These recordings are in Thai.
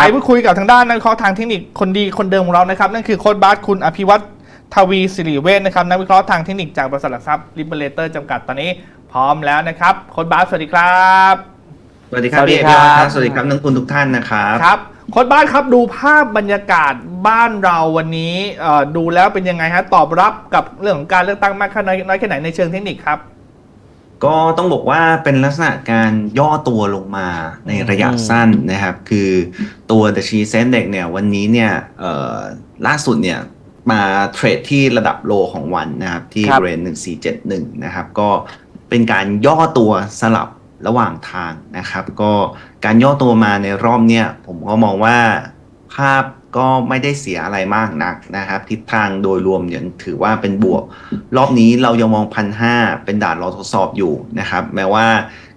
ไปพูดคุยกับทางด้านนักวิเคราะห์ทางเทคนิคคนดีคนเดิมของเรานะครับ นั่นคือโค้ชบาสคุณอภิวัตทวีสิริเวชนะครับนักวิเคราะห์ทางเทคนิคจากบริษัทหลักทรัพย์ลิเบเลเตอร์จำกัดตอนนี้พร้อมแล้วนะครับโค้ชบาสสวัสดีครับสวัสดีครับสวัสดีพี่เอกครับครับสวัสดีครับนักลงทุนทุกท่านนะครับครับโค้ชบาสครับดูภาพบรรยากาศบ้านเราวันนี้เอ่อดูแล้วเป็นยังไงฮะตอบรับกับเรื่องของการเลือกตั้งมากแค่น้อยน้อยแค่ไหนในเชิงเทคนิคครับ ก็ต้องบอกว่าเป็นลักษณะการย่อตัวลงมาในระยะอืมสั้นนะครับ คือตัวดัชนีเซ็นเด็กเนี่ยวันนี้เนี่ยเอ่อล่าสุดเนี่ยมาเทรดที่ระดับโลของวันนะครับ ที่ครับบริเวณ1471 นะครับ ก็เป็นการย่อตัวสลับระหว่างทางนะครับ ก็การย่อตัวมาในรอบเนี่ยผมก็มองว่าภาพ ก็ไม่ได้เสียอะไรมากนักนะครับ ทิศทางโดยรวมยังถือว่าเป็นบวก รอบนี้เรายังมองพันห้าเป็นด่านรอทดสอบอยู่นะครับ แม้ว่า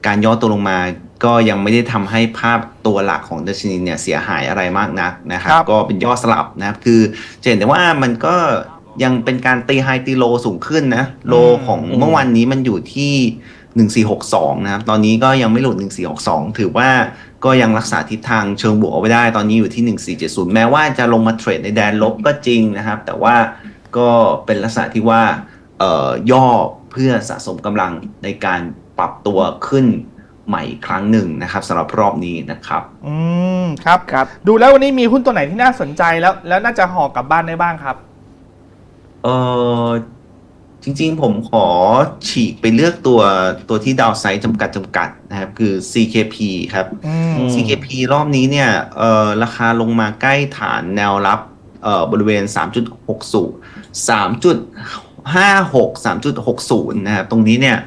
การย่อตัวลงมาก็ยังไม่ได้ทำให้ภาพตัวหลักของดัชนีเนี่ยเสียหายอะไรมากนักนะครับครับก็เป็นย่อสลับนะครับ คือจะเห็นได้ว่ามันก็ยังเป็นการตีไฮตีโลสูงขึ้นนะ โลของอืมเมื่อวันนี้มันอยู่ที่ 1462 นะครับ ตอนนี้ก็ยังไม่หลุด 1462 ถือว่าก็ยังรักษาทิศทางเชิงบวกเอาไว้ได้ ตอนนี้อยู่ที่ 1470 แม้ว่าจะลงมาเทรดในแดนลบก็จริงนะครับ แต่ว่าก็เป็นลักษณะที่ว่าเอ่อย่อเพื่อสะสมกำลังในการปรับตัวขึ้นใหม่อีกครั้งหนึ่งนะครับสำหรับรอบนี้นะครับ อืมครับครับ ดูแล้ววันนี้มีหุ้นตัวไหนที่น่าสนใจแล้ว แล้วน่าจะห่อกลับบ้านได้บ้างครับ เออ จริงๆ ผมขอฉีกไปเลือกตัวตัวที่ดาวไซด์จำกัดจำกัดนะครับ คือ CKP ครับอืมอืม CKP รอบนี้เนี่ยเอ่อราคาลงมาใกล้ฐานแนวรับเอ่อบริเวณ 3.60 3.56 3.60 นะครับ ตรงนี้เนี่ย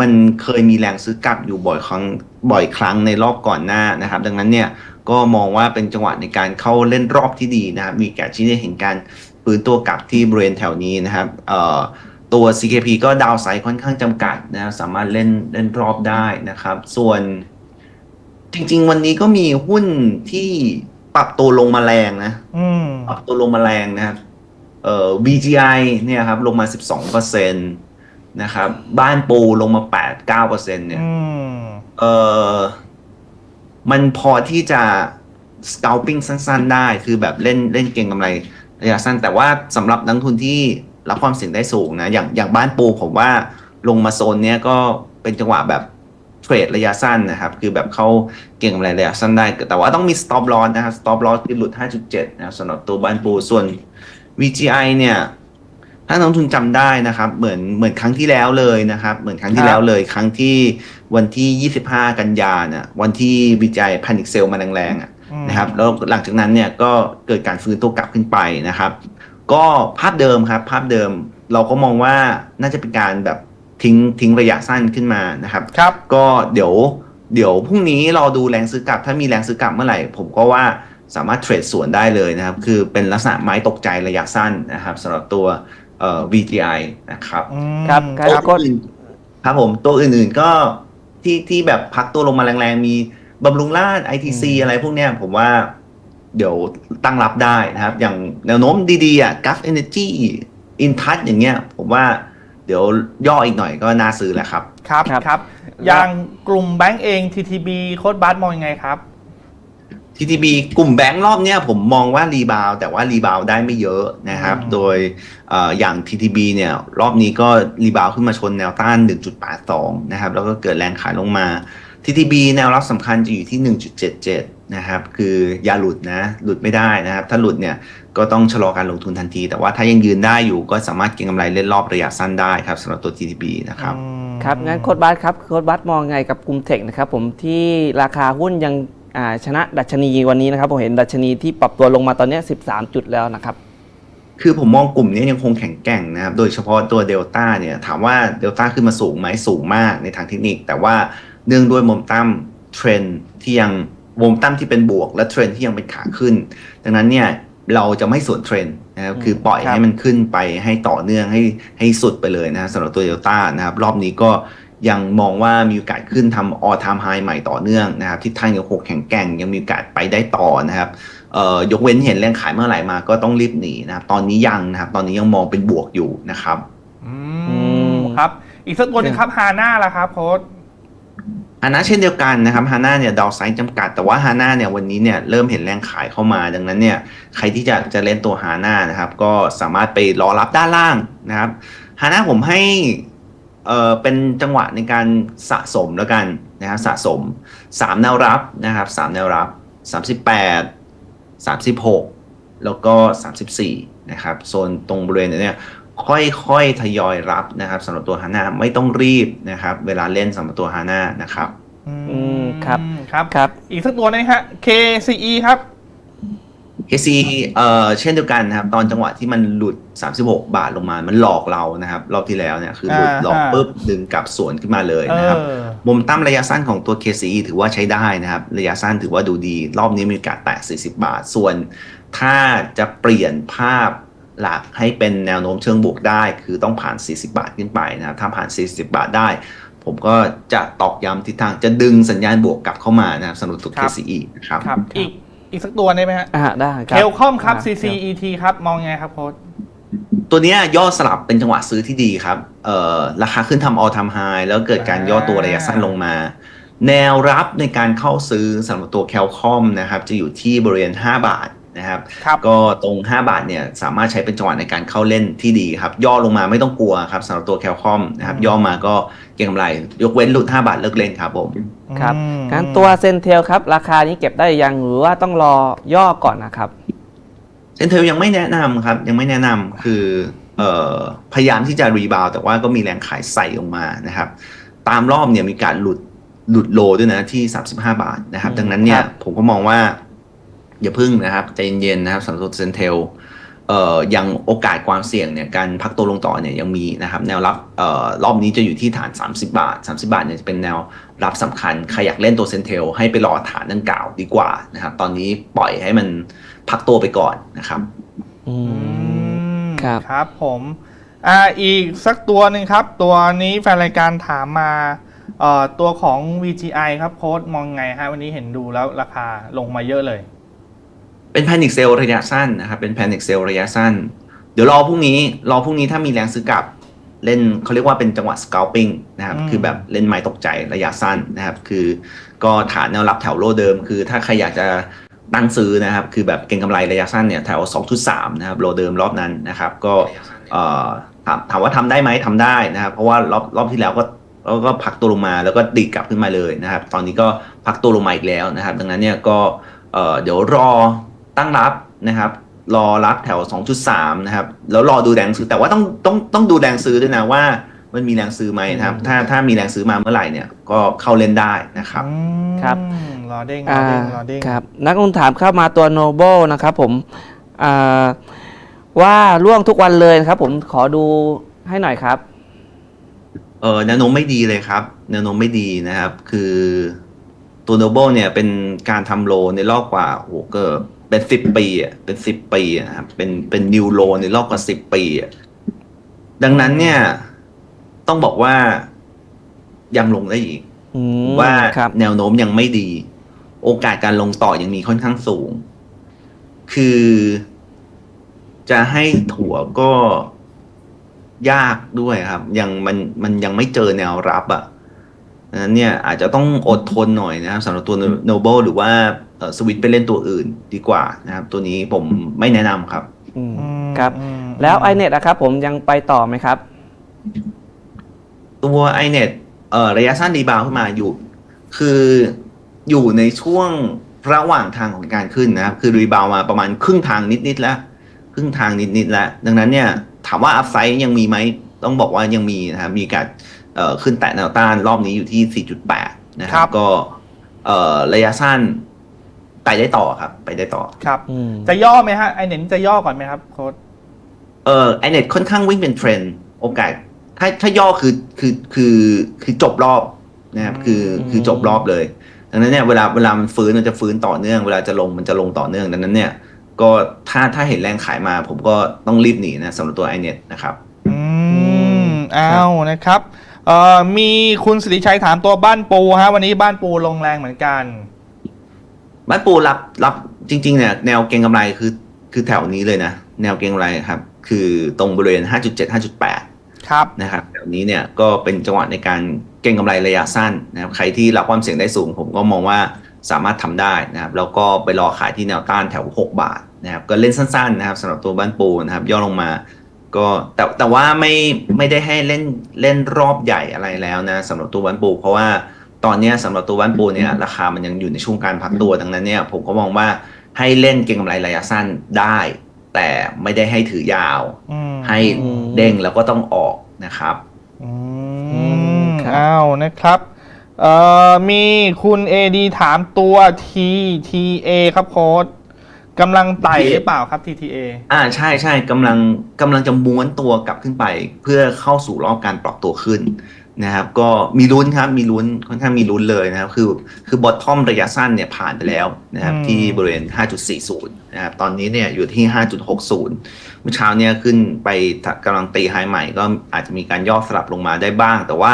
มันเคยมีแรงซื้อกลับอยู่บ่อยครั้งบ่อยครั้งในรอบก่อนหน้านะครับ ดังนั้นเนี่ยก็มองว่าเป็นจังหวะในการเข้าเล่นรอบที่ดีนะครับ มีแก่ที่ได้เห็นการปืนตัวกลับที่บริเวณแถวนี้นะครับเอ่อ ตัว CKP ก็ดาวไซด์ค่อนข้างจำกัดนะครับสามารถเล่นเล่นรอบได้นะครับ ส่วนจริง ๆ วันนี้ก็มีหุ้นที่ปรับตัวลงมาแรงนะอืมปรับตัวลงมาแรงนะครับ เอ่อ VGI เนี่ยครับ ลงมา 12%นะครับ บ้านปูลงมา 8-9%เนี่ยอืมเอ่อมันพอที่จะ scalping สั้น ๆ ได้ คือแบบเล่นเล่นเก่งกำไรระยะสั้น แต่ว่าสำหรับนักลงทุนที่ รับความเสี่ยงได้สูงนะ อย่างอย่างบ้านปูผมว่าลงมาโซนเนี้ยก็เป็นจังหวะแบบเทรดระยะสั้นนะครับ คือแบบเขาเก่งกำไรระยะสั้นได้ แต่ว่าต้องมี stop loss นะครับ stop loss ที่หลุด 5.7 นะครับสำหรับตัวบ้านปูส่วน VGI เนี่ย ถ้านักลงทุนจำได้นะครับ เหมือนเหมือนครั้งที่แล้วเลยนะครับ เหมือนครั้งที่แล้วเลย ครั้งที่วันที่ 25 กันยาน่ะวันที่วิจัยพันิกเซลมาแรงๆอะนะครับแล้วหลังจากนั้นเนี่ยก็เกิดการฟื้นตัวกลับขึ้นไปนะครับ ก็ภาพเดิมครับ ภาพเดิมเราก็มองว่าน่าจะเป็นการแบบทิ้งทิ้งระยะสั้นขึ้นมานะครับครับ ก็เดี๋ยวเดี๋ยวพรุ่งนี้รอดูแรงซื้อกลับ ถ้ามีแรงซื้อกลับเมื่อไหร่ ผมก็ว่าสามารถเทรดสวนได้เลยนะครับ คือเป็นลักษณะไม้ตกใจระยะสั้นนะครับสำหรับตัวเอ่อ VGI นะครับอืมครับคตัวรับก็อื่นครับผมตัวอื่นๆก็ที่ที่แบบพักตัวลงมาแรงๆ มีบำรุงราช ITC อืมอะไรพวกเนี้ยผมว่า เดี๋ยวตั้งรับได้นะครับ อย่างแนวโน้มดีๆอะ Gulf Energy Intouch อย่างเงี้ย ผมว่าเดี๋ยวย่ออีกหน่อยก็น่าซื้อแหละครับ ครับครับครับอย่างกลุ่มแบงก์เอง TTB โค้ดบาสมองยังไงครับ TTB กลุ่มแบงค์รอบเนี้ยผมมองว่ารีบาวแต่ว่ารีบาวได้ไม่เยอะนะครับอืมโดยเอ่ออย่าง TTB เนี่ยรอบนี้ก็รีบาวขึ้นมาชนแนวต้าน 1.82 นะครับ แล้วก็เกิดแรงขายลงมา TTB แนวรับสำคัญจะอยู่ที่ 1.77 นะครับคืออย่าหลุดนะหลุดไม่ได้นะครับ ถ้าหลุดเนี่ยก็ต้องชะลอการลงทุนทันที แต่ว่าถ้ายังยืนได้อยู่ก็สามารถเก็งกำไรเล่นรอบระยะสั้นได้ครับสำหรับตัว TTB นะครับอืมครับงั้นโค้ดบัสครับโค้ดบัสมองไงกับกลุ่มเทคนะครับผมที่ราคาหุ้นยังอ่าชนะดัชนีวันนี้นะครับผมเห็นดัชนีที่ปรับตัวลงมาตอนเนี้ย13 จุดแล้วนะครับคือผมมองกลุ่มนี้ยังคงแข็งแกร่งนะครับ โดยเฉพาะตัวเดลต้าเนี่ยถามว่าเดลต้าขึ้นมาสูงไหมสูงมากในทางเทคนิค แต่ว่าเนื่องด้วยโมเมนตัมเทรนที่ยัง โมเมนตัมที่เป็นบวกและเทรนที่ยังเป็นขาขึ้น ดังนั้นเนี่ยเราจะไม่สวนเทรนนะครับอืมคือปล่อยครับให้มันขึ้นไปให้ต่อเนื่องให้ให้สุดไปเลยนะสำหรับตัวเดลต้านะครับ รอบนี้ก็ยังมองว่ามีโอกาสขึ้นทำ all time high ใหม่ต่อเนื่องนะครับทิศทางยังคงแข็งแกร่งยังมีโอกาสไปได้ต่อนะครับเอ่อยกเว้นเห็นแรงขายเมื่อไหร่มาก็ต้องรีบหนีนะครับ ตอนนี้ยังนะครับ ตอนนี้ยังมองเป็นบวกอยู่นะครับ อือืมมครับ อีกสักตัวหนึงครับฮาน่าล่ะครับโค้ด ฮาน่าเช่นเดียวกันนะครับฮาน่าเนี่ยดาวไซด์จำกัด แต่ว่าฮาน่าเนี่ยวันนี้เนี่ยเริ่มเห็นแรงขายเข้ามา ดังนั้นเนี่ยใครที่จะจะเล่นตัวฮาน่านะครับ ก็สามารถไปรอรับด้านล่างนะครับฮาน่าผมให้เอ่อเป็นจังหวะในการสะสมแล้วกันนะครับสะสม 3 แนวรับนะครับ3แนวรับ 38 36 แล้วก็ 34นะครับโซนตรงบริเวณเนี่ย ค่อยๆทยอยรับนะครับสำหรับตัวฮาน่าไม่ต้องรีบนะครับ เวลาเล่นสำหรับตัวฮาน่านะครับ อืมครับ ครับ ครับ อีกสักตัวหนึงฮะ KCE ครับ KC เอ่อเช่นเดียวกันนะครับ ตอนจังหวะที่มันหลุด 36 บาทลงมา มันหลอกเรานะครับ รอบที่แล้วเนี่ยคือหลุดอ่าหลอกฮะปุ๊บดึงกลับสวนขึ้นมาเลยเอนะครับอมุมตั้มระยะสั้นของตัว KCE ถือว่าใช้ได้นะครับ ระยะสั้นถือว่าดูดี รอบนี้มีโอกาสแตะ40 บาทส่วน ถ้าจะเปลี่ยนภาพ หลักให้เป็นแนวโน้มเชิงบวกได้ คือต้องผ่าน 40 บาทขึ้นไปนะครับถ้าผ่าน 40 บาทได้ ผมก็จะตอกย้ำทิศทางจะดึงสัญญาณบวกกลับเข้ามานะครับสำหรับตัวครับ KCE นะครับครับอีกอีกสักตัวได้ไหมฮะอ่าได้ครัเทลคอมครับอ่า CCET ครับมองไงครับโค้ดตัวเนี้ยย่อสลับเป็นจังหวะซื้อที่ดีครับเอ่อราคาขึ้นทำ all time high แล้วเกิดการย่อตัวระยะสั้นลงมา แนวรับในการเข้าซื้อสำหรับตัวแคลคอมนะครับจะอยู่ที่บริเวณ 5 บาท นะครับครับก็ตรง 5 บาทเนี่ยสามารถใช้เป็นจังหวะในการเข้าเล่นที่ดีครับ ย่อลงมาไม่ต้องกลัวครับสำหรับตัวแคลคอมนะครับ ย่อมาก็เก็งกำไร ยกเว้นหลุด 5 บาทเลิกเล่นครับผมครับอืมงั้นตัวเซนเทลครับ ราคานี้เก็บได้ยังหรือว่าต้องรอย่อก่อนนะครับเซนเทลยังไม่แนะนำครับ ยังไม่แนะนำคือเอ่อพยายามที่จะรีบาวแต่ว่าก็มีแรงขายใส่ลงมานะครับ ตามรอบเนี่ยมีการหลุดหลุดโลด้วยนะที่ 35 บาทนะครับอืมดังนั้นเนี่คยรับผมก็มองว่า อย่าพึ่งนะครับใจเย็นๆนะครับสำหรับตัวเซนเทลเอ่อยังโอกาสความเสี่ยงเนี่ยการพักตัวลงต่อเนี่ยยังมีนะครับแนวรับเอ่อรอบนี้จะอยู่ที่ฐาน 30 บาท 30 บาทเนี่ยจะเป็นแนวรับสำคัญใครอยากเล่นตัวเซนเทลให้ไปรอฐานดังกล่าวดีกว่านะครับตอนนี้ปล่อยให้มันพักตัวไปก่อนนะครับอือืมมครับครับผมอ่าอีกสักตัวหนึ่งครับ ตัวนี้แฟนรายการถามมาเอ่อตัวของ VGI ครับโค้ดมองไงฮะวันนี้เห็นดูแล้วราคาลงมาเยอะเลย เป็นแพนิคเซลระยะสั้นนะครับ เป็นแพนิคเซลระยะสั้น เดี๋ยวรอพรุ่งนี้ รอพรุ่งนี้ถ้ามีแรงซื้อกลับ เล่นเขาเรียกว่าเป็นจังหวะ scalping นะครับอืมคือแบบเล่นไม้ตกใจระยะสั้นนะครับ คือก็ฐานแนวรับแถวโลเดิม คือถ้าใครอยากจะตั้งซื้อนะครับ คือแบบเก็งกำไรระยะสั้นเนี่ยแถว 2.3 นะครับ โลเดิมรอบนั้นนะครับ ก็เอ่อถามถามว่าทำได้ไหมทำได้นะครับ เพราะว่ารอบรอบที่แล้วก็แล้วก็พักตัวลงมาแล้วก็ดีดกลับขึ้นมาเลยนะครับ ตอนนี้ก็พักตัวลงมาอีกแล้วนะครับ ดังนั้นเนี่ยก็เอ่อเดี๋ยวรอ ตั้งรับนะครับ รอรับแถว 2.3 นะครับ แล้วรอดูแรงซื้อ แต่ว่าต้องต้องต้องดูแรงซื้อด้วยนะว่ามันมีแรงซื้อไหมนะครับ ถ้าถ้ามีแรงซื้อมาเมื่อไหร่เนี่ยก็เข้าเล่นได้นะครับอืมครับรอเด้งรอ่าอเด้งรอเด้งครับนักลงทุนถามเข้ามาตัวโนเบิลนะครับผมอ่าว่าร่วงทุกวันเลยนะครับ ผมขอดูให้หน่อยครับ เออแนวโน้มไม่ดีเลยครับแนวโน้มไม่ดีนะครับ คือตัวโนเบิลเนี่ยเป็นการทำโลในรอบกว่าโอ้โหเก็ เป็นสิบปีอะเป็นสิบปีอะนะครับเป็นเป็นนิวโลในรอบกว่าสิบปีอะดังนั้นเนี่ย ต้องบอกว่ายังลงได้อีกอืมว่าครับแนวโน้มยังไม่ดี โอกาสการลงต่อยังมีค่อนข้างสูง คือ จะให้ถั่วก็ยากด้วยครับ ยังมันมันยังไม่เจอแนวรับอะ่ะดัง นั้นเนี่ยอาจจะต้องอดทนหน่อยนะครับสำหรับตัวโนเบิลหรือว่าสวิตไปเล่นตัวอื่นดีกว่านะครับ ตัวนี้ผมไม่แนะนำครับอืมอืมครับอืมแล้ว i n e t นะครับผมยังไปต่อไหมครับ ตัว iNet เอ่อระยะสั้นรีบาวขึ้นมาอยู่ คืออยู่ในช่วงระหว่างทางของการขึ้นนะครับ คือรีบาวมาประมาณครึ่งทางนิดๆแล้ว ครึ่งทางนิดๆแล้ว ดังนั้นเนี่ย ถามว่าอัพไซด์ยังมีไหม ต้องบอกว่ายังมีนะครับมีการเอ่อขึ้นแตะแนวต้านรอบนี้อยู่ที่ 4.8 นะคครัรับบก็เอ่อระยะสั้นไปได้ต่อครับ ไปได้ต่อครับอืมจะย่อไหมฮะไอเน้นจะย่อก่อนไหมครับโค้ดเออไอเน็ตค่อนข้างวิ่งเป็นเทรนด์โอกาสถ้าถ้าย่อคือคือคือคือจบรอบนะครับคือคือจบรอบเลยดังนั้นเนี่ยเวลาเวลามันฟื้นมันจะฟื้นต่อเนื่องเวลาจะลงมันจะลงต่อเนื่องดังนั้นเนี่ยก็ถ้าถ้าเห็นแรงขายมาผมก็ต้องรีบหนีนะสำหรับตัว iNet นะครับ อืมอ้าวนะครับเอ่อมีคุณสิริชัยถามตัวบ้านปูฮะวันนี้บ้านปูลงแรงเหมือนกัน บ้านปูรับรับจริง ๆ เนี่ย แนวเก็งกำไรคือคือแถวนี้เลยนะ แนวเก็งกำไรครับ คือตรงบริเวณ 5.7 5.8 ครับนะครับแบบนี้เนี่ยก็เป็นจังหวะในการเก็งกำไรระยะสั้นนะครับใครที่รับความเสี่ยงได้สูง ผมก็มองว่าสามารถทำได้นะครับแล้วก็ไปรอขายที่แนวต้านแถว 6 บาทนะครับก็เล่นสั้นๆนะครับสำหรับตัวบ้านปูนะครับย่อลงมา ก็แต่แต่ว่าไม่ไม่ได้ให้เล่นเล่นรอบใหญ่อะไรแล้วนะสำหรับตัวบ้านปู เพราะว่าตอนเนี้ยสำหรับตัวบ้านปูเนี่ยราคามันยังอยู่ในช่วงการพักตัวดังนั้นเนี่ยผมก็มองว่าให้เล่นเก็งกำไรระยะสั้นได้ แต่ไม่ได้ให้ถือยาวอืมให้อืมเด้งแล้วก็ต้องออกนะครับอือืมมครับอ้าวนะครับเอ่อมีคุณ AD ถามตัว TTA ครับโค้ด กำลังไต่หรือเปล่าครับ TTA อ่าใช่ใช่กำลังกำลังจะม้วนตัวกลับขึ้นไป เพื่อเข้าสู่รอบการปรับตัวขึ้นนะครับ ก็มีลุ้นครับมีลุ้นค่อนข้างมีลุ้นเลยนะครับ คือคือบอททอมระยะสั้นเนี่ยผ่านไปแล้วนะครับอืมที่บริเวณ 5.40 นะครับ ตอนนี้เนี่ยอยู่ที่ 5.60 เมื่อเช้าเนี่ยขึ้นไปกำลังตีไฮใหม่ ก็อาจจะมีการย่อสลับลงมาได้บ้าง แต่ว่า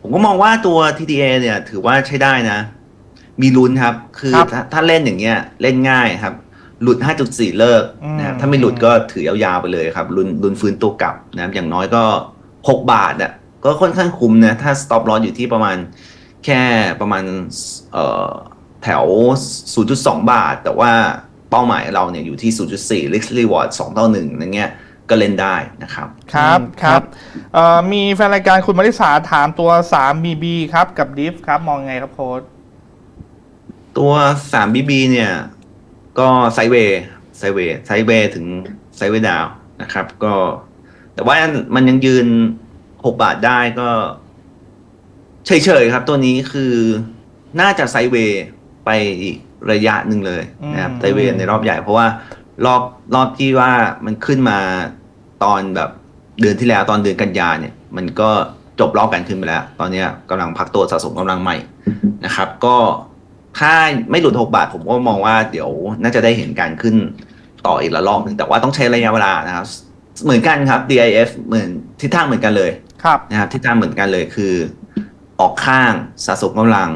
ผมก็มองว่าตัว TTA เนี่ยถือว่าใช้ได้นะ มีลุ้นครับ คือครับถ้าถ้าเล่นอย่างเงี้ยเล่นง่ายครับ หลุด 5.4 เลิกนะครับอืมถ้าไม่หลุดก็ถือยาวๆไปเลยครับลุ้นลุ้นฟื้นตัวกลับนะครับอย่างน้อยก็ 6 บาทอะก็ค่อนข้างคุ้มนะถ้า stop loss อยู่ที่ประมาณแค่ประมาณเอ่อแถว 0.2 บาท แต่ว่าเป้าหมายเราเนี่ยอยู่ที่ 0.4 risk reward 2ต่อ1อย่างเงี้ยก็เล่นได้นะครับ ครับอืมคครัรับบเอ่อมีแฟนรายการคุณมาริสาถามตัว 3BB ครับ กับดิฟครับ มองไงครับโค้ดตัว 3BB เนี่ย ก็ไซด์เวย์ไซด์เวย์ไซด์เวย์ถึงไซด์เวย์ดาวนะครับ ก็ แต่ว่ามันยังยืน6บาทได้ก็ เฉยๆครับ ตัวนี้คือน่าจะไซด์เวย์ไปอีกระยะหนึ่งเลยนะครับอืมไซด์เวย์ในรอบใหญ่ เพราะว่ารอบรอบที่ว่ามันขึ้นมาตอนแบบเดือนที่แล้วตอนเดือนกันยาเนี่ย มันก็จบรอบกันขึ้นไปแล้ว ตอนเนี้ยกำลังพักตัวสะสมกำลังใหม่นะครับ ก็ ถ้าไม่หลุด 6 บาทผมก็มองว่าเดี๋ยวน่าจะได้เห็นการขึ้นต่ออีกระลอกหนึ่งแต่ว่าต้องใช้ระยะเวลานะครับเหมือนกันครับ DIF เหมือนทิศทางเหมือนกันเลยครับนะครับทิศทางเหมือนกันเลยคือ ออกข้างสะสมกำลัง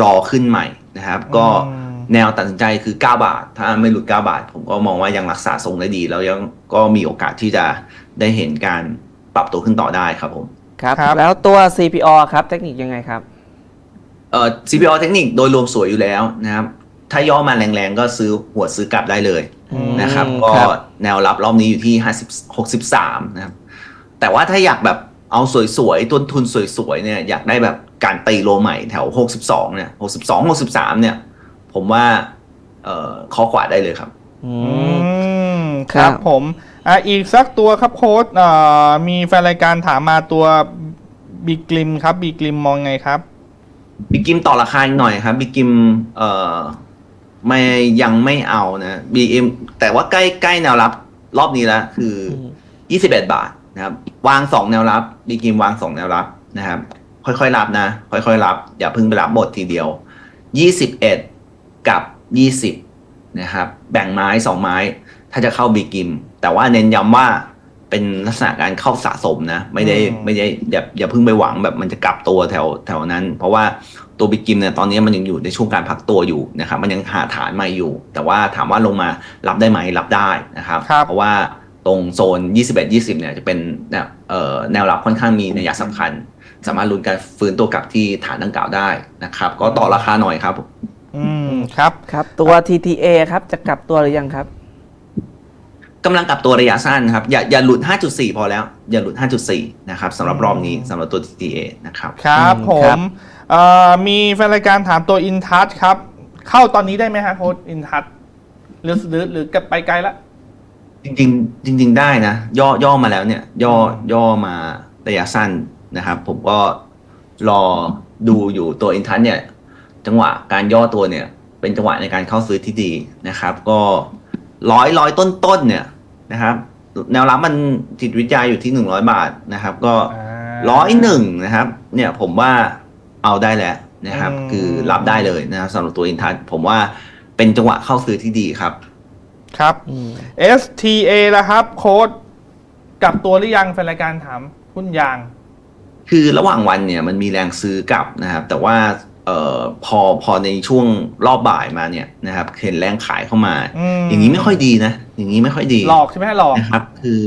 รอขึ้นใหม่นะครับ ก็อืมแนวตัดสินใจคือ 9 บาท ถ้าไม่หลุด 9 บาท ผมก็มองว่ายังรักษาทรงได้ดี แล้วยังก็มีโอกาสที่จะได้เห็นการปรับตัวขึ้นต่อได้ครับผมครับครับแล้วตัว CPO ครับเทคนิคยังไงครับ เอ่อ CPO เทคนิคโดยรวมสวยอยู่แล้วนะครับ ถ้าย่อมาแรงๆ ก็ซื้อหัวซื้อกลับได้เลยอืมนะครับอืมก็ครับแนวรับรอบนี้อยู่ที่50 63 นะครับ แต่ว่าถ้าอยากแบบเอาสวยๆ ต้นทุนสวยๆ เนี่ยอยากได้แบบการตีโลใหม่แถว 62 เนี่ย 62 63 เนี่ย ผมว่า เอ่อข้อขวาได้เลยครับ อือืมมคครัรับบผมอะอีกสักตัวครับโค้ดเอ่อมีแฟนรายการถามมาตัวบีกลิมครับบีกลิมมองไงครับ บิ๊กกิมต่อราคาอีกหน่อยครับบิ๊กกิมเอ่อไม่ยังไม่เอานะบีเอ็มแต่ว่าใกล้ใกล้แนวรับรอบนี้แล้วคืออืม21บาทนะครับ วางสองแนวรับบิ๊กกิมวางสองแนวรับนะครับ ค่อยๆรับนะ ค่อยๆรับ อย่าเพิ่งไปรับหมดทีเดียว21กับ20นะครับ แบ่งไม้สองไม้ ถ้าจะเข้าบิ๊กกิม แต่ว่าเน้นย้ำว่า เป็นลักษณะการเข้าสะสมนะ ไม่ได้อืมไม่ได้อย่าอย่าเพิ่งไปหวังแบบมันจะกลับตัวแถวแถวนั้น เพราะว่าตัวบิ๊กกิมเนี่ยตอนนี้มันยังอยู่ในช่วงการพักตัวอยู่นะครับมันยังหาฐานใหม่อยู่ แต่ว่าถามว่าลงมารับได้ไหมรับได้นะครับครับเพราะว่าตรงโซน 21 20 เนี่ยจะเป็นแนวเอ่อแนวรับค่อนข้างมีนัยสำคัญ สามารถลุ้นการฟื้นตัวกลับที่ฐานดังกล่าวได้นะครับ ก็ต่อราคาหน่อยครับ อืมครับครับ ตัว TTA ครับจะกลับตัวหรือยังครับ กำลังกลับตัวระยะสั้นครับ อย่าอย่าหลุด 5.4 พอแล้ว อย่าหลุด 5.4 นะครับสำหรับรอบนี้สำหรับตัว TTA นะครับครับอืมผครัมบเอ่อมีแฟนรายการถามตัวอินทัชครับ เข้าตอนนี้ได้ไหมฮะโค้ดอินทัชหรือหรือหรือกลับไปไกลละจริงๆจริง ๆ ได้นะ ย่อย่อมาแล้วเนี่ย ย่อย่อมาระยะสั้นนะครับ ผมก็รอดูอยู่ตัวอินทัชเนี่ย จังหวะการย่อตัวเนี่ย เป็นจังหวะในการเข้าซื้อที่ดีนะครับ ก็ ร้อยร้อยต้นๆเนี่ยนะครับ แนวรับมันจิตวิจัยอยู่ที่หนึ่งร้อยบาทนะครับ ก็ร้อยหนึ่งนะครับ เนี่ยผมว่าเอาได้แล้วนะครับอืมคือรับได้เลยนะครับสำหรับตัวอินทัชผมว่าเป็นจังหวะเข้าซื้อที่ดีครับ ครับอืม STA ละครับ โค้ดกลับตัวหรือยังแฟนรายการถามหุ้นยาง คือระหว่างวันเนี่ยมันมีแรงซื้อกลับนะครับ แต่ว่าเอ่อพอพอในช่วงรอบบ่ายมาเนี่ยนะครับเห็นแรงขายเข้ามาอืมอย่างนี้ไม่ค่อยดีนะ อย่างนี้ไม่ค่อยดีหลอกใช่ไหมหลอกนะครับ คือ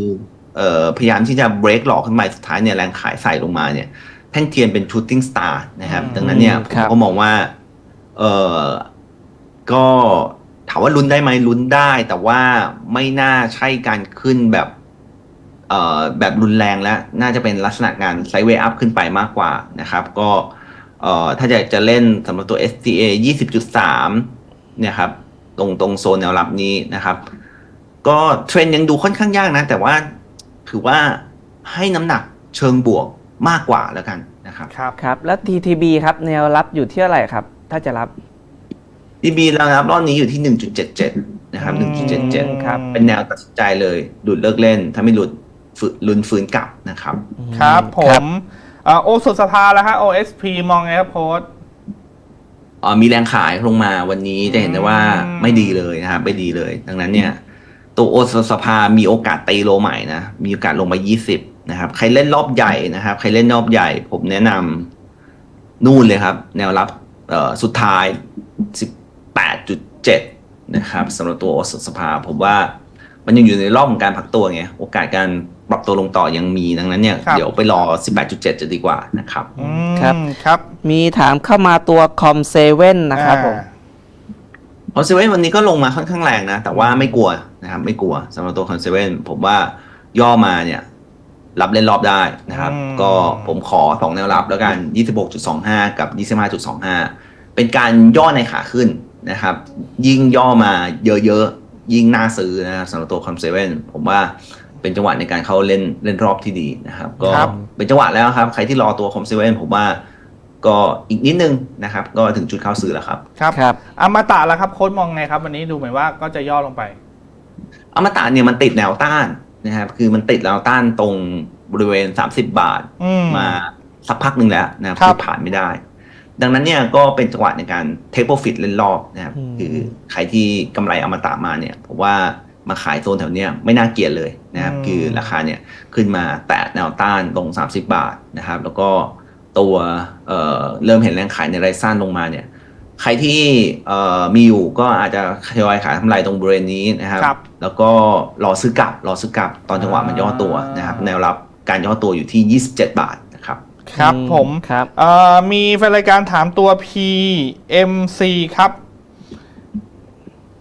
เอ่อพยายามที่จะเบรกหลอกขึ้นไปสุดท้ายเนี่ยแรงขายใส่ลงมาเนี่ยแท่งเทียนเป็นชูตติ้งสตาร์นะครับอืมดังนั้นเนี่ยผครัมบก็มองว่าเออก็ถามว่าลุ้นได้ไหมลุ้นได้ แต่ว่าไม่น่าใช่การขึ้นแบบเอ่อแบบรุนแรงแล้ว น่าจะเป็นลักษณะการไซด์เวย์อัพขึ้นไปมากกว่านะครับ ก็ เอ่อถ้าอยากจะเล่นสำหรับตัว STA 20.3 เนี่ยครับ ตรงตรงโซนแนวรับนี้นะครับ ก็เทรนด์ยังดูค่อนข้างยากนะ แต่ว่าถือว่าให้น้ำหนักเชิงบวกมากกว่าแล้วกันนะครับ ครับ ครับ แล้ว TTB ครับ แนวรับอยู่ที่เท่าไหร่ครับ ถ้าจะรับ DB แล้วนะครับรอบนี้อยู่ที่ 1.77 นะครับอืม1.77 ครับ เป็นแนวตัดสินใจเลยหลุดเลิกเล่น ถ้าไม่หลุดฝืนลุนฟื้นกลับนะครับ ครับผมเอ่อโอสุดสภาแล้วฮะ OSP มองไงครับโพสต์เอ่อมีแรงขายลงมาวันนี้จะเห็นได้ว่าอืมไม่ดีเลยนะครับไม่ดีเลย ดังนั้นเนี่ย ตัวโอสภามีโอกาสตีโลใหม่นะ มีโอกาสลงมา 20 นะครับ ใครเล่นรอบใหญ่นะครับ ใครเล่นรอบใหญ่ ผมแนะนำนู่นเลยครับ แนวรับเอ่อสุดท้าย 18.7 นะครับสำหรับตัวโอสภา ผมว่ามันยังอยู่ในรอบของการพักตัวไงโอกาสการ ปรับตัวลงต่อยังมีดังนั้นเนี่ยครับ เดี๋ยวไปรอ 18.7 จะดีกว่านะครับ อืมครับ ครับมีถามเข้ามาตัวคอมเซเว่นนะครับผมอ่าคอนเซเว่นวันนี้ก็ลงมาค่อนข้างแรงนะ แต่ว่าไม่กลัวนะครับไม่กลัวสำหรับตัวคอนเซเว่นผมว่าย่อมาเนี่ย รับเล่นรอบได้นะครับ อืม ก็ผมขอสองแนวรับแล้วกัน 26.25 กับ 25.25 เป็นการย่อในขาขึ้นนะครับ ยิ่งย่อมาเยอะๆ ยิ่งน่าซื้อนะครับสำหรับตัวคอนเซเว่นผมว่า เป็นจังหวะในการเข้าเล่นเล่นรอบที่ดีนะครับ ก็ครับเป็นจังหวะแล้วครับ ใครที่รอตัวคอนเซเว่นผมว่าก็อีกนิดนึงนะครับ ก็ถึงจุดเข้าซื้อแล้วครับ ครับครับอมตะแล้วครับโค้ดมองไงครับ วันนี้ดูเหมือนว่าก็จะย่อลงไปอมตะเนี่ยมันติดแนวต้านนะครับ คือมันติดแนวต้านตรงบริเวณ 30 บาทอืมมาสักพักหนึ่งแล้วนะครับครับคือผ่านไม่ได้ ดังนั้นเนี่ยก็เป็นจังหวะในการเทคโปรฟิตเล่นรอบนะครับอืมคือใครที่กำไรอมตะมาเนี่ยผมว่า มาขายโซนแถวเนี้ยไม่น่าเกลียดเลยนะครับอืมคือราคาเนี่ยขึ้นมาแตะแนวต้านตรง30 บาทนะครับ แล้วก็ตัวเอ่อเริ่มเห็นแรงขายในไรายสั้นลงมาเนี่ยใครที่เอ่อมีอยู่ก็อาจจะทยอยขายทำไรตรงบริเวณนี้นะครับครับแล้วก็รอซื้อกลับรอซื้อกลับตอนจังหวะมันย่อตัวนะครับแนวรับการย่อตัวอยู่ที่ 27 บาทนะครับครับอืผมครับเอ่อมีแฟนรายการถามตัว PMC ครับ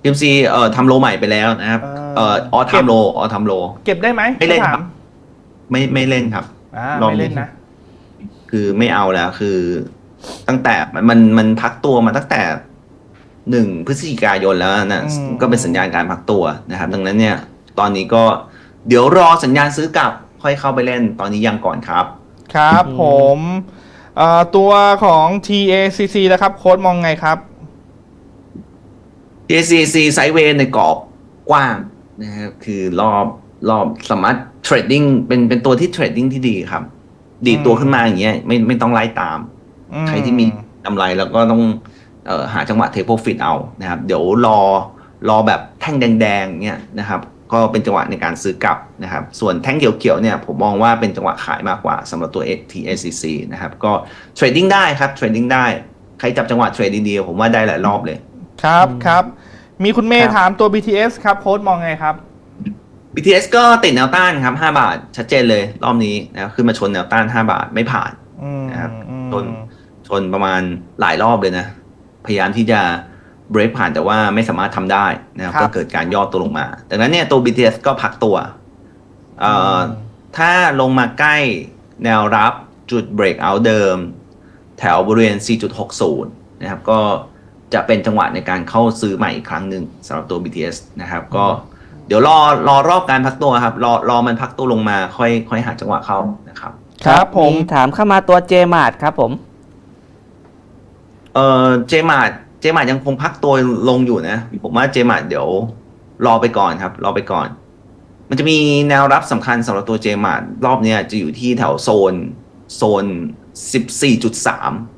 PMC เอ่อทำโลใหม่ไปแล้วนะครับ เอ่เอ่ออออทำโลออทำโล เก็บได้ไหมไม่เล่นขาคถารับ ไม่ไม่เล่นครับอ่ารอบไม่นี้เล่นนะ คือไม่เอาแล้ว คือ ตั้งแต่มันมันมันพักตัวมาตั้งแต่หนึ่งพฤศจิกายนแล้วนะอืมก็เป็นสัญญาณการพักตัวนะครับ ดังนั้นเนี่ย ตอนนี้ก็เดี๋ยวรอสัญญาณซื้อกลับ ค่อยเข้าไปเล่นตอนนี้ยังก่อนครับ ครับอืมผมเอ่อตัวของ TACC แล้วครับโค้ดมองไงครับ TCC ไซด์เวย์ในกรอบกว้าง นะครับคือรอบรอบสามารถเทรดดิ้งเป็นเป็นตัวที่เทรดดิ้งที่ดีครับ ดีดตัวขึ้นมาอย่างเงี้ยไม่ไม่ต้องไล่ตามอืมใครที่มีกำไรแล้วก็ต้องเอ่อหาจังหวะเท k โ r o ฟิตเอานะครับ เดี๋ยวรอรอแบบแท่งแดงๆเนี่ยนะครับ ก็เป็นจังหวะในการซื้อกลับนะครับ ส่วนแท่งเขียวๆเนี่ยผมมองว่าเป็นจังหวะขายมากกว่าสำหรับตัว TACC นะครับ ก็เทรดดิ้งได้ครับเทรดดิ้งได้ ใครจับจังหวะเทรดดีๆผมว่าได้หลายรอบเลย ครับครับ มีคุณเมครัย์บถามตัว BTS ครับโค้ดมองไงครับ BTS ก็ติดแนวต้านครับ 5 บาท ชัดเจนเลย รอบนี้นะครับขึ้นมาชนแนวต้าน 5 บาทไม่ผ่านอืมนะครับอืมต้นชนประมาณหลายรอบเลยนะ พยายามที่จะเบรกผ่านแต่ว่าไม่สามารถทำได้นะครับก็เกิดการย่อตัวลงมาดังนั้นเนี่ยตัว BTS ก็พักตัวเอ่ออถ้าลงมาใกล้แนวรับจุด breakout เดิม แถวบริเวณ 4.60 นะครับ ก็ จะเป็นจังหวะในการเข้าซื้อใหม่อีกครั้งหนึ่งสำหรับตัว BTS นะครับก็เดี๋ยวรอรอรอบการพักตัวครับ รอรอมันพักตัวลงมาค่อยค่อยหาจังหวะเข้านะครับครับผมถามเข้ามาตัวเจมาดครับผม เออเจมาดเจมาดยังคงพักตัวลงอยู่นะ ผมว่าเจมาดเดี๋ยวรอไปก่อนครับ รอไปก่อน มันจะมีแนวรับสำคัญสำหรับตัวเจมาดรอบเนี้ยจะอยู่ที่แถวโซนโซน14.3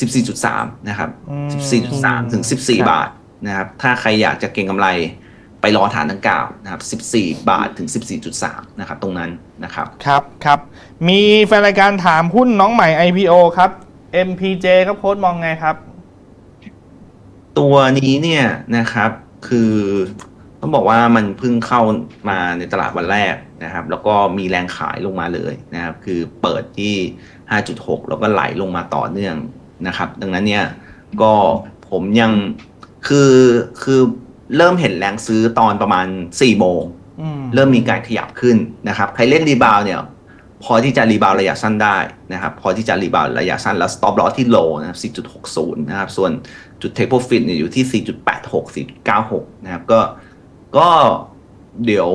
14.3 นะครับอืม14.3 ถึงครับ14 บาทนะครับ ถ้าใครอยากจะเก็งกำไรไปรอฐานดังกล่าวนะครับ 14 บาทถึง 14.3 นะครับ ตรงนั้นนะครับ ครับครับ มีแฟนรายการถามหุ้นน้องใหม่ IPO ครับ MPJ ครับโค้ดมองไงครับ ตัวนี้เนี่ยนะครับคือต้องบอกว่ามันเพิ่งเข้ามาในตลาดวันแรกนะครับ แล้วก็มีแรงขายลงมาเลยนะครับ คือเปิดที่ 5.6 แล้วก็ไหลลงมาต่อเนื่อง นะครับ ดังนั้นเนี่ยก็ผมยังคือคือเริ่มเห็นแรงซื้อตอนประมาณ4โมงอืมเริ่มมีการขยับขึ้นนะครับ ใครเล่นรีบาวด์เนี่ย พอที่จะรีบาวด์ระยะสั้นได้นะครับ พอที่จะรีบาวด์ระยะสั้นแล้ว stop loss ที่ low นะครับ4.60 นะครับ ส่วนจุด take profit เนี่ยอยู่ที่ 4.86 4.96 นะครับ ก็ก็เดี๋ยว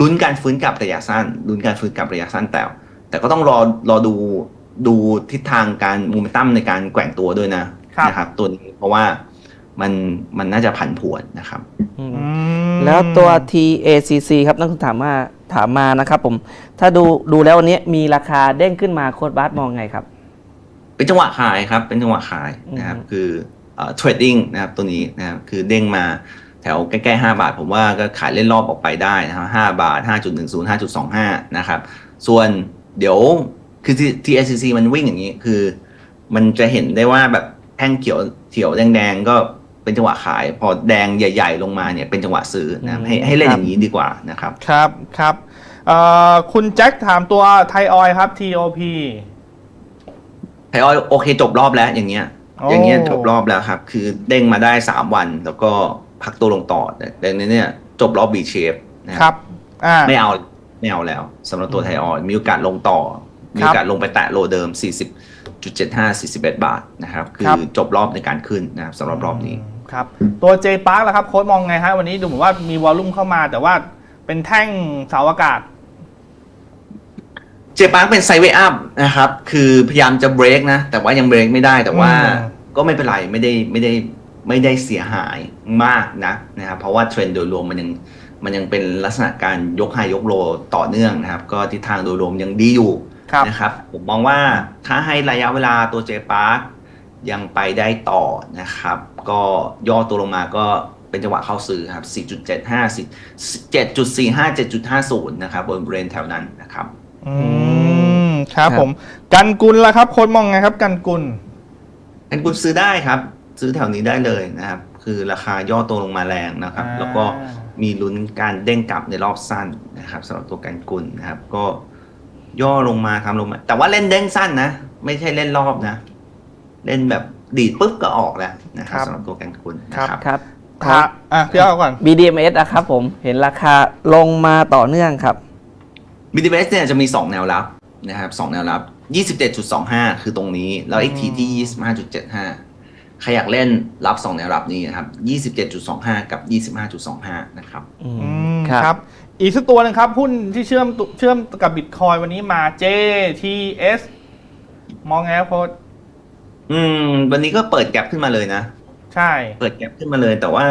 ลุ้นการฟื้นกลับระยะสั้นลุ้นการฟื้นกลับระยะสั้นแต่ แต่ก็ต้องรอรอดู ดูทิศทางการมูมตัมในการแกว่งตัวด้วยนะครับนะครับตัวนี้เพราะว่ามันมันน่าจะผันผวนนะครับอืมอืมแล้วตัว TACC ครับนักคุณถามมาถามมานะครับผม ถ้าดูดูแล้ววันนี้มีราคาเด้งขึ้นมาโค้ดบาสมองไงครับ เป็นจังหวะขายครับ เป็นจังหวะขายนะครับอืมคือเทรดดิ้งนะครับตัวนี้นะครับคือเด้งมาแถวใกล้ๆ5บาท ผมว่าก็ขายเล่นรอบออกไปได้นะครับ5บาท5.10 5.25นะครับ ส่วนเดี๋ยว คือ TSCC มันวิ่งอย่างนี้ คือ มันจะเห็นได้ว่าแบบแท่งเขียวเขียวแดงๆก็เป็นจังหวะขาย พอแดงใหญ่ ๆ ลงมาเนี่ยเป็นจังหวะซื้อนะครับให้ให้เล่นอย่างนี้ดีกว่านะครับ ครับครับเอ่อคุณแจ็คถามตัวไทยออยครับ TOP ไทยออยโอเคจบรอบแล้วอย่างเงี้ยโอ้อย่างเงี้ยจบรอบแล้วครับ คือเด้งมาได้สามวันแล้วก็พักตัวลงต่อแต่ดังนั้นเนี่ย จบรอบ B shape นะครับอ่าไม่เอาไม่เอาแล้วสำหรับตัวไทยออยมีโอกาสลงต่อ มีโอกาสลงไปแตะโลเดิม 40.75 41 บาทนะครับ คืครัอบจบรอบในการขึ้นนะครับสำหรับรอบนี้ครับตัว J Park ล่ะครับโค้ดมองไงฮะวันนี้ดูเหมือนว่ามีวอลลุ่มเข้ามา แต่ว่าเป็นแท่งเสาอากาศเจปาร์กเป็นไซเว y ์อัพนะครับ คือพยายามจะเบรกนะ แต่ว่ายังเบรกไม่ได้แต่ว่าอืมก็ไม่เป็นไรไม่ได้ไม่ได้ไม่ได้เสียหายมากนะนะครับเพราะว่าเทรนด์โดยรวมมันยังมันยังเป็นลักษณะการยกไฮยกโลต่อเนื่องนะครับ ก็ทิศทางโดยรวมยังดีอยู่ครับ นะครับ ผมมองว่าถ้าให้ระยะเวลาตัวเจปาร์กยังไปได้ต่อนะครับ ก็ย่อตัวลงมาก็เป็นจังหวะเข้าซื้อครับ 4.75 7.45 7.50 นะครับบนบริเวณแถวนั้นนะครับ อืม ครับครับผม กันกุลล่ะครับโค้ดมองไงครับ กันกุลอันคุณซื้อได้ครับ ซื้อแถวนี้ได้เลยนะครับ คือราคาย่อตัวลงมาแรงนะครับอ่าแล้วก็มีลุ้นการเด้งกลับในรอบสั้นนะครับสำหรับตัวกันกุลนะครับ ก็ ย่อลงมาทำลงมา แต่ว่าเล่นเด้งสั้นนะ ไม่ใช่เล่นรอบนะ เล่นแบบดีดปุ๊บก็ออกแล้วนะครับสำหรับตัวกันกุลนะครับครับครับอะพี่เอาก่อน BDMs นะครับผมเห็นราคาลงมาต่อเนื่องครับบิดเวสเนี่ยจะมี 2 แนวรับนะครับสองแนวรับ 27.25 คือตรงนี้ แล้วอีกทีที่ 25.75 ใครอยากเล่นรับ 2 แนวรับนี้นะครับ 27.25 กับ 25.25 นะครับ อืมอืมครับครับ อีกสักตัวหนึงครับ หุ้นที่เชื่อมตุเชื่อมกับบิตคอยวันนี้มา JTS มองไงครับโค้ดอืม วันนี้ก็เปิดแก็บขึ้นมาเลยนะ ใช่ เปิดแก็บขึ้นมาเลยแต่ว่า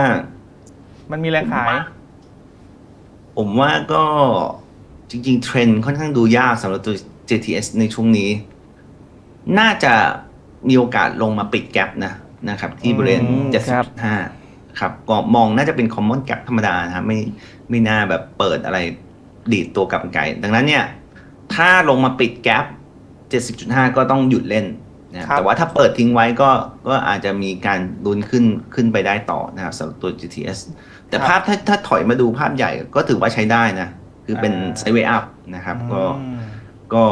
มันมีแรงขาย ผมว่าก็จริง ๆ เทรนด์ค่อนข้างดูยากสำหรับตัว JTS ในช่วงนี้ น่าจะมีโอกาสลงมาปิดแก็บนะนะครับ ที่บริเวณอืม ครับ70.5ครับก็มองน่าจะเป็น common gap ธรรมดานะครับไม่ไม่น่าแบบเปิดอะไรดีดตัวกลับไกลดังนั้นเนี่ย ถ้าลงมาปิดแกลบ70.5 ก็ต้องหยุดเล่นนะครับแต่ว่าถ้าเปิดทิ้งไว้ก็ก็อาจจะมีการลุ้นขึ้นขึ้นไปได้ต่อนะครับสำหรับตัว GTS แต่ภาพถ้าถ้าถอยมาดูภาพใหญ่ก็ถือว่าใช้ได้นะ คือเป็นไซเว y ์อัพนะครับ ก็อืมก็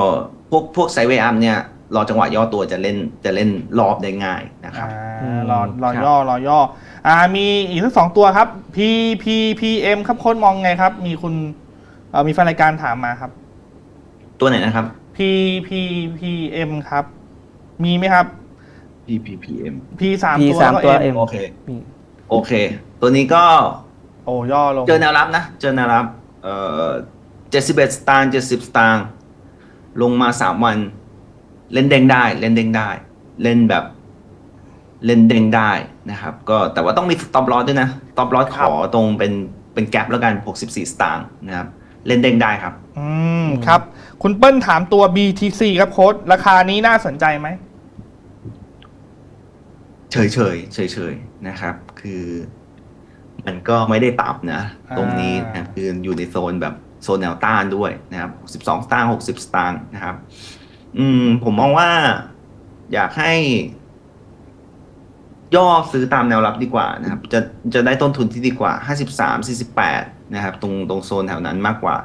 พวกพวกไซเว y ์อัพเนี่ยรอจังหวะย่อตัวจะเล่นจะเล่นรอบได้ง่ายนะครับอ่ารอรอครับย่อรอย่อ อ่ามีอีกทั้งสองตัวครับ P P P M ครับโค้ดมองไงครับ มีคุณเอ่อมีแฟนรายการถามมาครับ ตัวไหนนะครับ P P P M ครับ มีไหมครับ PPPM P สาม P ตัวสามแล้วตัวก็ M โอเค มีโอเค ตัวนี้ก็โอ้ย่อลง เจอแนวรับนะ เจอแนวรับเอ่อเจ็ดสิบเอ็ดสตางค์เจ็ดสิบสตางค์ลงมาสามวัน เล่นเด้งได้ เล่นเด้งได้ เล่นแบบ เล่นเด้งได้นะครับ ก็แต่ว่าต้องมีต o อ l ล s ด้วยนะต o อ l ล s ขอตรงเป็นเป็นแกลบแล้วกันหกสิบสี่สตางค์นะครับ เล่นเด้งได้ครับ อืมครับ คุณเปิ้ลถามตัว BTC ครับโค้ดราคานี้น่าสนใจไหมเฉยเฉยเฉยเฉยๆนะครับ คือ มันก็ไม่ได้ต่ำนะ ตรงนี้นะครับคืออยู่ในโซนแบบโซนแนวต้านด้วยนะครับ12สตางค์ 60 สตางค์นะครับ อืม ผมมองว่าอยากให้ ย่อซื้อตามแนวรับดีกว่านะครับ จะจะได้ต้นทุนที่ดีกว่า 53 48 นะครับ ตรงตรงโซนแถวนั้นมากกว่า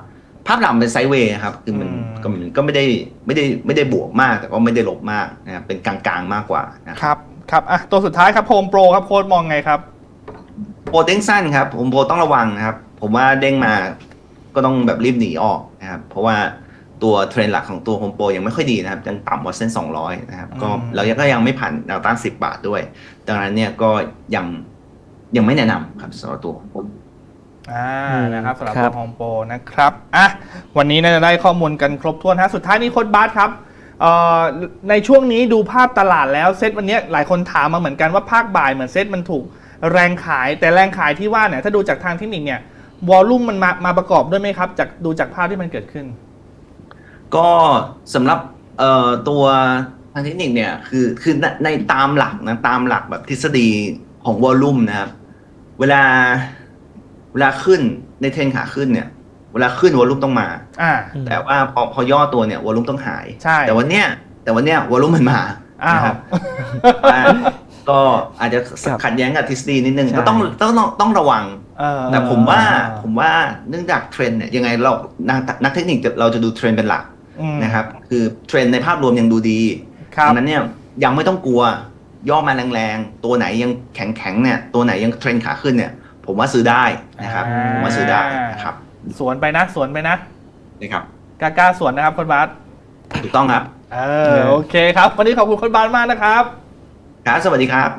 ภาพหลังเป็นไซด์เวย์ครับ คือมันอืมก็มันก็ไม่ได้ไม่ได้ไม่ได้บวกมาก แต่ก็ไม่ได้ลบมากนะครับเป็นกลางๆมากกว่านะครับครับครับอะตัวสุดท้ายครับโฮมโปรครับโค้ดมองไงครับโปรเด้งสั้นครับผมโปรต้องระวังนะครับ ผมว่าเด้งมาก็ต้องแบบรีบหนีออกนะครับ เพราะว่า ตัวเทรนด์หลักของตัวโฮมโปรยังไม่ค่อยดีนะครับยังต่ำกว่าเส้น 200 นะครับก็อืมแล้วก็ยังไม่ผ่านแนวต้าน10 บาทด้วย ดังนั้นเนี่ยก็ยังยังไม่แนะนำครับสำหรับตัวผมอ่าอืมนะครับสำหรับครัตัวบโฮมโปรนะครับอะวันนี้น่าจะได้ข้อมูลกันครบถ้วนฮะสุดท้ายนี้โค้ดบาสครับเอ่อในช่วงนี้ดูภาพตลาดแล้วเซตวันนี้หลายคนถามมาเหมือนกันว่าภาคบ่ายเหมือนเซตมันถูกแรงขายแต่แรงขายที่ว่าเนี่ยถ้าดูจากทางเทคนิคเนี่ยวอลลุ่มมันมามาประกอบด้วยไหมครับจากดูจากภาพที่มันเกิดขึ้น ก็สำหรับเอ่อตัวทางเทคนิคเนี่ยคือคือในในตามหลักนะตามหลักแบบทฤษฎีของวอลลุ่มนะครับ เวลาเวลาขึ้นในเทรนขาขึ้นเนี่ย เวลาขึ้นวอลลุ่มต้องมาอ่าแต่ว่าพอพอย่อตัวเนี่ยวอลลุ่มต้องหายใช่แต่วันเนี้ยแต่วันเนี้ยวอลลุ่มมันมาอ้าวนะครับว่าก็อาจจะครับขัดแย้งกับทฤษฎีนิดนึงใช่ก็ต้องต้องต้องต้องระวังเออแต่ผมว่าผมว่าเนื่องจากเทรนด์เนี่ยยังไงเรานักนักเทคนิคเราจะดูเทรนด์เป็นหลักอืม นะครับ คือเทรนด์ในภาพรวมยังดูดีครับดังนั้นเนี่ยยังไม่ต้องกลัวย่อมาแรงๆ ตัวไหนยังแข็งๆเนี่ยตัวไหนยังเทรนด์ขาขึ้นเนี่ยผมว่าซื้อได้นะครับอ่าผมว่าซื้อได้นะครับ สวนไปนะสวนไปนะนะครับกล้าๆสวนนะครับโค้ดบาสถูกต้องครับ เออโอเคครับ วันนี้ขอบคุณโค้ดบาสมากนะครับครับสวัสดีครับ